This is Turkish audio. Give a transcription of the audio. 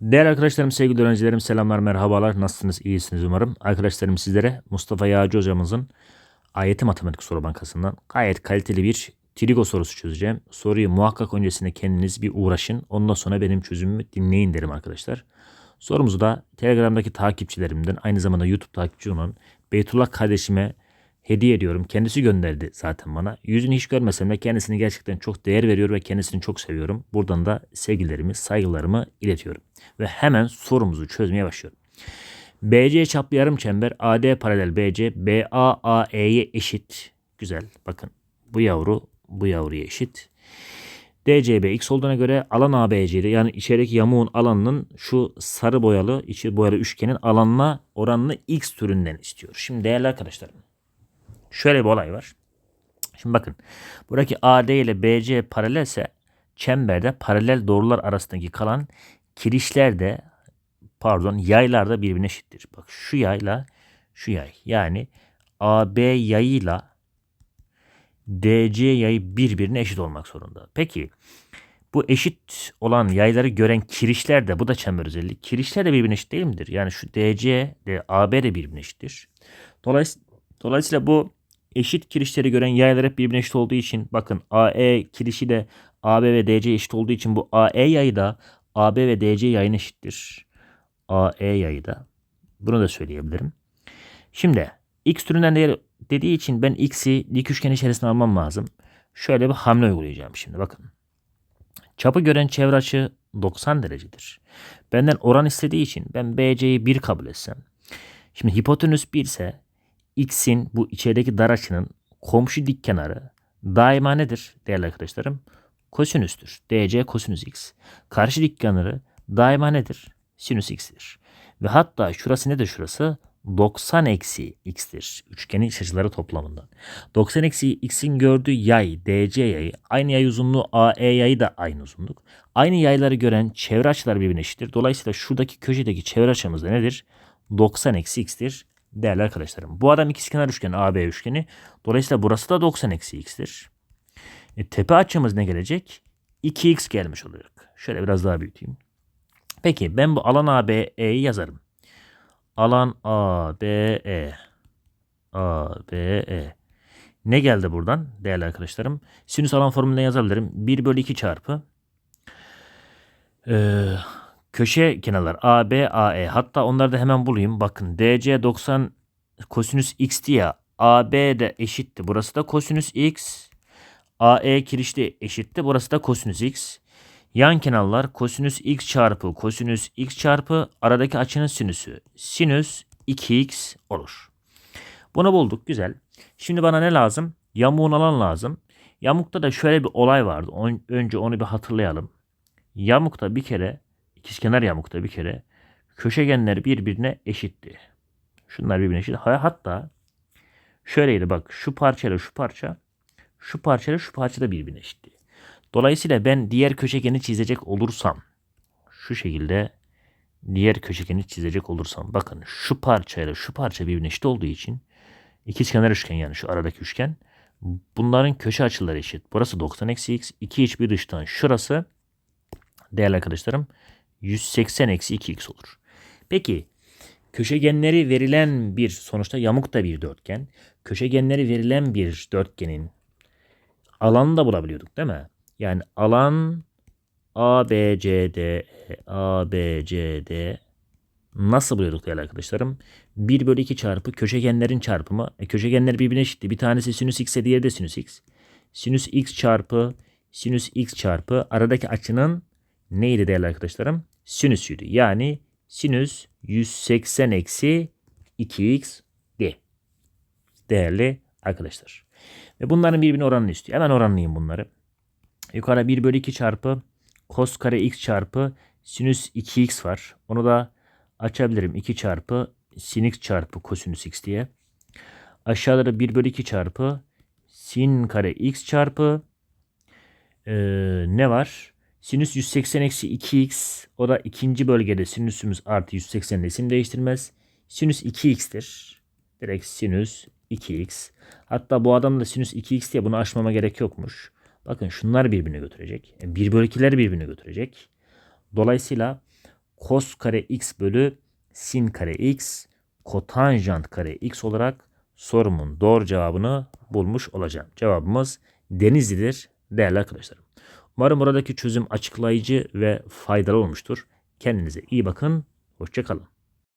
Değerli arkadaşlarım, sevgili öğrencilerim, selamlar, merhabalar. Nasılsınız? İyisiniz umarım. Arkadaşlarım sizlere Mustafa Yağcı hocamızın ayeti matematik soru bankasından gayet kaliteli bir trigo sorusu çözeceğim. Soruyu muhakkak öncesinde kendiniz bir uğraşın. Ondan sonra benim çözümümü dinleyin derim arkadaşlar. Sorumuzu da Telegram'daki takipçilerimden aynı zamanda YouTube takipçi olan Beytullah kardeşime hediye ediyorum. Kendisi gönderdi zaten bana. Yüzünü hiç görmesem de kendisini gerçekten çok değer veriyor ve kendisini çok seviyorum. Buradan da sevgilerimi, saygılarımı iletiyorum. Ve hemen sorumuzu çözmeye başlıyorum. BC çaplı yarım çember AD paralel BC BA AE'ye eşit. Güzel. Bakın bu yavru bu yavruya eşit. DCB x olduğuna göre alan ABC'de yani içerideki yamuğun alanının şu sarı boyalı içi boyalı üçgenin alanına oranını x türünden istiyor. Şimdi değerli arkadaşlarım şöyle bir olay var. Şimdi bakın buradaki AD ile BC paralelse çemberde paralel doğrular arasındaki kalan kirişler de pardon yaylar da birbirine eşittir. Bak şu yayla şu yay yani AB yayıyla DC yayı birbirine eşit olmak zorunda. Peki bu eşit olan yayları gören kirişler de bu da çember özelliği. Kirişler de birbirine eşit değil midir? Yani şu DC de AB de birbirine eşittir. Dolayısıyla, dolayısıyla bu eşit kirişleri gören yaylar hep birbirine eşit olduğu için bakın AE kirişi de AB ve DC eşit olduğu için bu AE yayı da AB ve DC yayına eşittir. AE yayı da. Bunu da söyleyebilirim. Şimdi x türünden değer dediği için ben x'i dik üçgen içerisine almam lazım. Şöyle bir hamle uygulayacağım şimdi bakın. Çapı gören çevre açı 90 derecedir. Benden oran istediği için ben BC'yi 1 kabul etsem. Şimdi hipotenüs 1 ise x'in bu içerideki dar açının komşu dik kenarı daima nedir değerli arkadaşlarım? Kosinüstür. DC kosinüs x. Karşı dik kenarı daima nedir? Sinüs x'tir. Ve hatta şurası nedir şurası? 90 eksi x'tir. Üçgenin iç açıları toplamından. 90 eksi x'in gördüğü yay DC yayı aynı yay uzunluğu AE yayı da aynı uzunluk. Aynı yayları gören çevre açılar birbirine eşittir. Dolayısıyla şuradaki köşedeki çevre açımız da nedir? 90 eksi x'tir değerli arkadaşlarım. Bu adam ikizkenar üçgen AB üçgeni. Dolayısıyla burası da 90 eksi x'tir. E, tepe açımız ne gelecek? 2x gelmiş olacak. Şöyle biraz daha büyüteyim. Peki ben bu alan ABE'yi yazarım. Alan ABE. ABE. Ne geldi buradan değerli arkadaşlarım? Sinüs alan formülünden yazabilirim. 1 bölü 2 çarpı ee, köşe kenarlar AB, AE. Hatta onları da hemen bulayım. Bakın DC 90 kosinüs x diye AB de eşitti. Burası da kosinüs x. AE kirişli eşitti. Burası da kosinüs x. Yan kenarlar kosinüs x çarpı kosinüs x çarpı aradaki açının sinüsü. Sinüs 2x olur. Bunu bulduk. Güzel. Şimdi bana ne lazım? Yamuğun alan lazım. Yamukta da şöyle bir olay vardı. Önce onu bir hatırlayalım. Yamukta bir kere ikizkenar yamukta bir kere köşegenler birbirine eşitti. Şunlar birbirine eşit. Hatta şöyleydi bak şu parçayla şu parça şu parçayla şu parça da birbirine eşitti. Dolayısıyla ben diğer köşegeni çizecek olursam şu şekilde diğer köşegeni çizecek olursam bakın şu parçayla şu parça birbirine eşit olduğu için ikizkenar üçgen yani şu aradaki üçgen bunların köşe açıları eşit. Burası 90 eksi x. 2 iç bir dıştan şurası değerli arkadaşlarım 180 eksi 2x olur. Peki köşegenleri verilen bir sonuçta yamuk da bir dörtgen. Köşegenleri verilen bir dörtgenin alanını da bulabiliyorduk değil mi? Yani alan ABCD ABCD nasıl buluyorduk değerli arkadaşlarım? 1 bölü 2 çarpı köşegenlerin çarpımı. E, köşegenler birbirine eşitti. Bir tanesi sinüs x diğeri de sinüs x. Sinüs x çarpı sinüs x çarpı aradaki açının neydi değerli arkadaşlarım? Sinüsüydü. Yani sinüs 180 eksi 2x d. Değerli arkadaşlar. Ve bunların birbirine oranını istiyor. Hemen oranlayayım bunları. Yukarı 1 bölü 2 çarpı cos kare x çarpı sinüs 2x var. Onu da açabilirim. 2 çarpı sin x çarpı kosinüs x diye. Aşağıda da 1 bölü 2 çarpı sin kare x çarpı ee, ne var? Sinüs 180 eksi 2x o da ikinci bölgede sinüsümüz artı 180 isim değiştirmez. Sinüs 2x'tir. Direkt sinüs 2x. Hatta bu adam da sinüs 2x diye bunu aşmama gerek yokmuş. Bakın şunlar birbirine götürecek. Yani 1 bölü 2'ler birbirine götürecek. Dolayısıyla kos kare x bölü sin kare x kotanjant kare x olarak sorumun doğru cevabını bulmuş olacağım. Cevabımız Denizli'dir değerli arkadaşlarım. Umarım buradaki çözüm açıklayıcı ve faydalı olmuştur. Kendinize iyi bakın. Hoşçakalın.